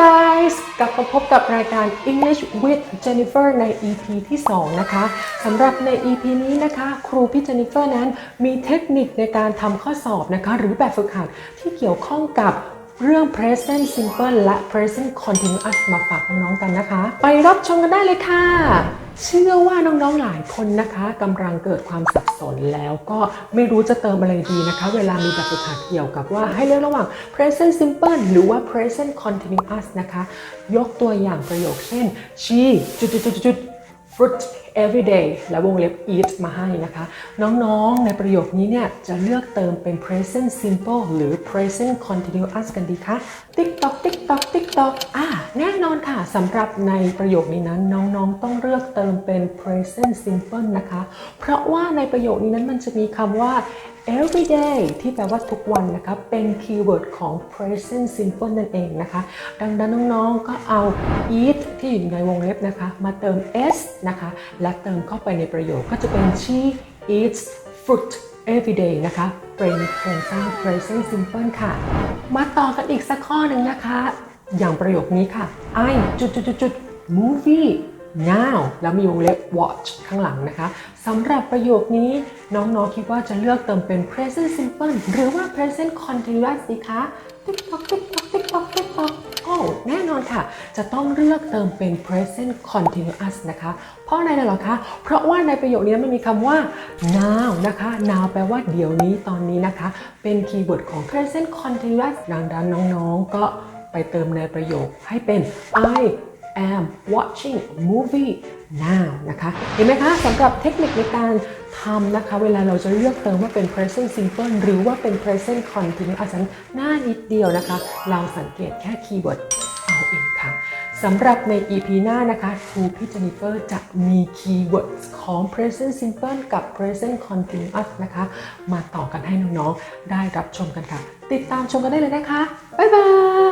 guys กลับมาพบกับรายการ English with Jennifer ใน EP ที่ 2 นะคะสำหรับใน EP นี้นะคะ ครูพี่ Jennifer นั้นมีเทคนิคในการทำข้อสอบนะคะ หรือแบบฝึกหัดที่เกี่ยวข้องกับเรื่อง present simple และ present continuous มาฝากน้องๆกันนะคะ ไปรับชมกันได้เลยค่ะ เชื่อว่าน้องๆหลายคนนะคะกำลังเกิดความสับสนแล้วก็ไม่รู้จะเติมอะไรดีนะคะ เวลามีแบบฝึกหัดเกี่ยวกับว่าให้เลือกระหว่าง present simple หรือว่า present continuous นะคะ ยกตัวอย่างประโยคเช่น she จุดๆๆๆ fruit every day และวงเล็บ eat มาให้นะคะ น้องๆ ในประโยคนี้เนี่ย จะเลือกเติมเป็น present simple หรือ present continuous กันดีคะติ๊กตอกติ๊กตอกติ๊กตอกอ่าแน่นอนค่ะสำหรับในประโยคนี้นั้นน้องๆ ต้องเลือกเติมเป็น present simple นะคะ เพราะว่าในประโยคนี้นั้นมันจะมีคำว่า every day ที่แปลว่าทุกวันนะคะเป็นคีย์เวิร์ดของ present simple นั่นเองนะคะ ดังนั้นน้องๆก็เอา eat ที่อยู่ในวงเล็บนะคะ มาเติม s นะคะ และเติมเข้าไปในประโยคก็จะเป็น she eats fruit every day นะคะ เป็นโครงสร้าง present simple ค่ะ มาต่อกันอีกสักข้อหนึ่งนะคะ อย่างประโยคนี้ค่ะ I จุดจุดจุดจุด movie now แล้วมีวงเล็บ watch ข้างหลังนะคะสำหรับประโยคนี้น้องๆคิดว่าจะเลือกเติมเป็น present simple หรือว่า present continuous ดีคะติ๊กตอกติ๊กตอกติ๊กตอกติ๊กตอกโอ้แน่นอนค่ะ จะต้องเลือกเติมเป็น present continuous นะคะ เพราะอะไรนะหรอคะ เพราะว่าในประโยคนี้มันมีคำว่า now นะคะ now แปลว่าเดี๋ยวนี้ตอนนี้นะคะ เป็นคีย์เวิร์ดของ present continuous ดังนั้นน้องๆก็ไปเติมในประโยคให้เป็น I am watching movie now นะคะเห็นไหมคะสำหรับเทคนิคในการทำนะคะ เวลาเราจะเลือกเติมว่าเป็น present simple หรือว่าเป็น present continuous นั้นหน้านิดเดียวนะคะ เราสังเกตแค่คีย์เวิร์ดเอาเองค่ะสำหรับใน EP หน้านะคะครูพี่เจนิเฟอร์จะมีคีย์เวิร์ดของ present simple กับ present continuous นะคะ มาต่อกันให้น้องๆ ได้รับชมกันค่ะ ติดตามชมกันได้เลยนะคะ บ๊ายบาย